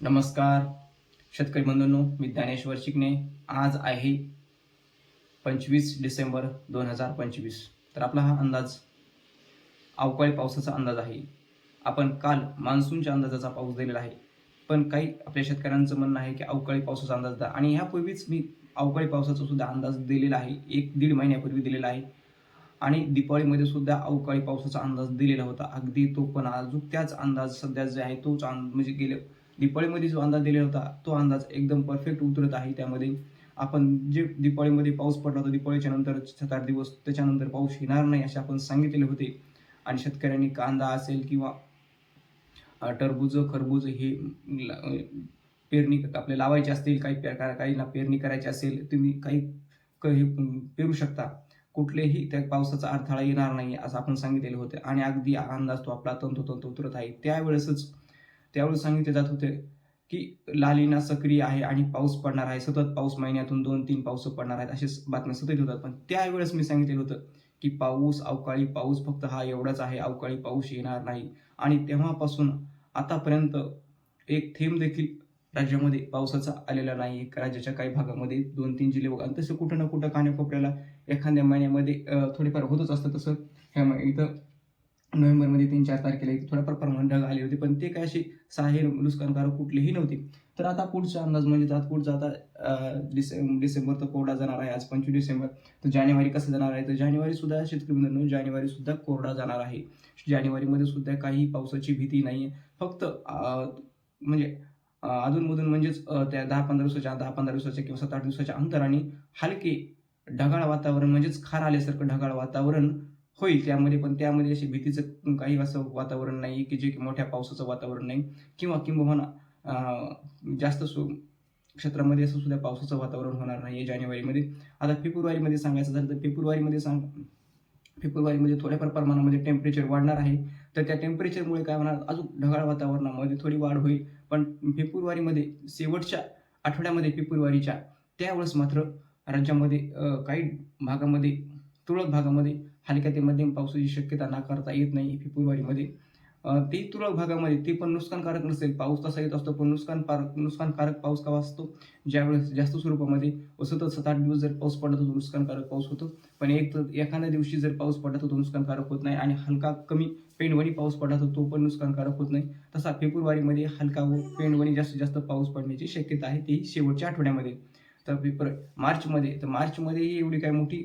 नमस्कार शेतकरी बंधूंनो मी ज्ञानेश्वर शिकणे. आज आहे पंचवीस डिसेंबर दोन हजार पंचवीस. तर आपला हा अंदाज अवकाळी पावसाचा अंदाज आहे. आपण काल मान्सूनच्या अंदाजाचा पाऊस दिलेला आहे. पण काही आपल्या शेतकऱ्यांचं म्हणणं आहे की अवकाळी पावसाचा अंदाज द्या. आणि ह्यापूर्वीच मी अवकाळी पावसाचा सुद्धा अंदाज दिलेला आहे. एक दीड महिन्यापूर्वी दिलेला आहे. आणि दीपावळीमध्ये सुद्धा अवकाळी पावसाचा अंदाज दिलेला होता. अगदी तो पण अजून त्याच अंदाज सध्या जे आहे तोच अंदाज म्हणजे गेले दिपाळीमध्ये जो अंदाज दिलेला होता तो अंदाज एकदम परफेक्ट उतरत आहे. त्यामध्ये आपण जे दिपाळीमध्ये पाऊस पडला होता दिपाळीच्या नंतर सात आठ दिवस त्याच्यानंतर पाऊस येणार नाही असे आपण सांगितलेले होते. आणि शेतकऱ्यांनी कांदा असेल किंवा टरबूज खरबूज हे पेरणी आपले लावायचे असतील काही पे- काहींना पेरणी करायची असेल तुम्ही काही क- हे, पेरू शकता. कुठलेही त्या पावसाचा अडथळा येणार नाही असं आपण सांगितलेलं होतं. आणि अगदी हा अंदाज तो आपला तंतोतंत उतरत आहे. त्यावेळेसच त्यावेळी सांगितले जात होते की लालिना सक्रिय आहे आणि पाऊस पडणार आहे. सतत पाऊस महिन्यातून दोन तीन पाऊस पडणार आहेत असे बातम्या सतत होतात पण त्यावेळेस मी सांगितलेलं होतं की पाऊस अवकाळी पाऊस फक्त हा एवढाच आहे. अवकाळी पाऊस येणार नाही. आणि तेव्हापासून आतापर्यंत एक थेंब देखील राज्यामध्ये पावसाचा आलेला नाही. राज्याच्या काही भागामध्ये दोन तीन जिल्हे वगैरे आणि तसं कुठं ना कुठं कान्याकोपऱ्याला एखाद्या महिन्यामध्ये थोडेफार होतच असतं तसं. ह्या इथं नोव्हेंबरमध्ये तीन चार तारखेला एक थोडाफार प्रमाणात ढग आले होते पण ते काय असे साहेर नुकसानकारक कुठलेही नव्हते. तर आता पुढचा अंदाज म्हणजे आता पुढचा आता डिसें डिसेंबर तर कोरडा जाणार आहे आज पंचवीस डिसेंबर. तर जानेवारी कसं जाणार आहे? तर जानेवारी सुद्धा शेतकरी मित्रांनो जानेवारी सुद्धा कोरडा जाणार आहे. जानेवारीमध्ये सुद्धा काही पावसाची भीती नाही आहे फक्त म्हणजे अधूनमधून म्हणजेच त्या दहा पंधरा दिवसाच्या दहा पंधरा दिवसाच्या किंवा सात आठ दिवसाच्या अंतराने हलके ढगाळ वातावरण म्हणजेच खार आल्यासारखं ढगाळ वातावरण होईल. त्यामध्ये पण त्यामध्ये असे भीतीचं काही असं वातावरण नाही की जे की मोठ्या पावसाचं वातावरण नाही किंवा किंबहुना जास्त सु क्षेत्रामध्ये असं सुद्धा पावसाचं वातावरण होणार नाही आहे जानेवारीमध्ये. आता फेब्रुवारीमध्ये सांगायचं झालं तर फेब्रुवारीमध्ये सांग फेब्रुवारीमध्ये थोड्याफार प्रमाणामध्ये टेम्परेचर वाढणार आहे. तर त्या टेम्परेचरमुळे काय होणार? अजून ढगाळ वातावरणामध्ये थोडी वाढ होईल. पण फेब्रुवारीमध्ये शेवटच्या आठवड्यामध्ये फेब्रुवारीच्या त्यावेळेस मात्र राज्यामध्ये काही भागामध्ये तुरळक भागामध्ये हलक्या ते मध्यम पावसाची शक्यता नाकारता येत नाही फेब्रुवारीमध्ये ती ते तुरळक भागामध्ये ते पण नुकसानकारक नसेल. पाऊस तसा येत असतो पण नुकसान नुकसानकारक पाऊस का असतो? ज्यावेळेस जास्त स्वरूपामध्ये व सतत सात आठ दिवस जर पाऊस पडला तर नुकसानकारक पाऊस होतो. पण एक तर एखाद्या दिवशी जर पाऊस पडला तर तो नुकसानकारक होत नाही आणि हलका कमी पेंडवणी पाऊस पडला तर तो पण नुकसानकारक होत नाही. तसा फेब्रुवारीमध्ये हलका व पेंडवणी जास्तीत जास्त पाऊस पडण्याची शक्यता आहे ती शेवटच्या आठवड्यामध्ये. तर पेपर मार्चमध्ये तर मार्चमध्येही एवढी काय मोठी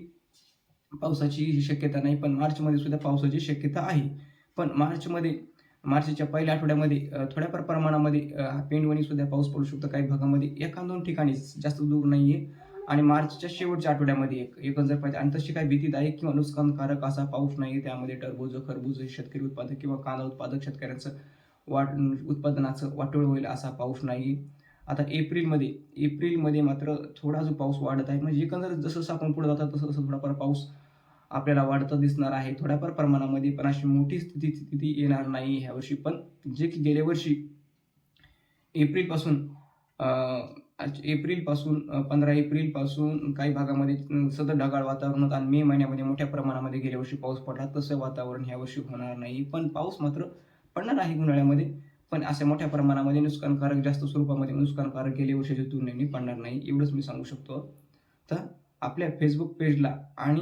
पावसाची शक्यता नाही पण मार्चमध्ये सुद्धा पावसाची शक्यता आहे. पण मार्चमध्ये मार्चच्या पहिल्या आठवड्यामध्ये थोड्याफार प्रमाणामध्ये पेंडवणीसुद्धा पेंडवणी सुद्धा पाऊस पडू शकतो. काही भागामध्ये एका दोन ठिकाणी जास्त दूर नाही आहे आणि मार्चच्या शेवटच्या आठवड्यामध्ये एक एकंदर जर पाहिजे आणि तशी काही भीतीदायक किंवा नुकसानकारक असा पाऊस नाही आहे त्यामध्ये टरबूज खरबूज हे शेतकरी उत्पादक किंवा कांदा उत्पादक शेतकऱ्यांचं वाट उत्पादनाचं वाटोळ होईल असा पाऊस नाही आता एप्रिलमध्ये एप्रिलमध्ये मात्र थोडा जो पाऊस वाढत आहे म्हणजे एकंदर जसं जसं आपण पुढे जातात तसं तसं थोडाफार पाऊस आपल्याला वाढतं दिसणार आहे. थोड्याफार प्रमाणामध्ये पण अशी मोठी स्थिती स्थिती येणार नाही ह्या वर्षी. पण जे की गेल्या वर्षी एप्रिलपासून आज एप्रिलपासून पंधरा एप्रिलपासून काही भागामध्ये सतत ढगाळ वातावरण होतं आणि मे महिन्यामध्ये मोठ्या प्रमाणामध्ये गेल्या वर्षी पाऊस पडला. तसं वातावरण ह्या वर्षी होणार नाही. पण पाऊस मात्र पडणार आहे उन्हाळ्यामध्ये. पण अशा मोठ्या प्रमाणामध्ये नुकसानकारक जास्त स्वरूपामध्ये नुकसानकारक गेल्या वर्षाच्या तुलनेने पडणार नाही. एवढंच मी सांगू शकतो. तर आपल्या फेसबुक पेजला आणि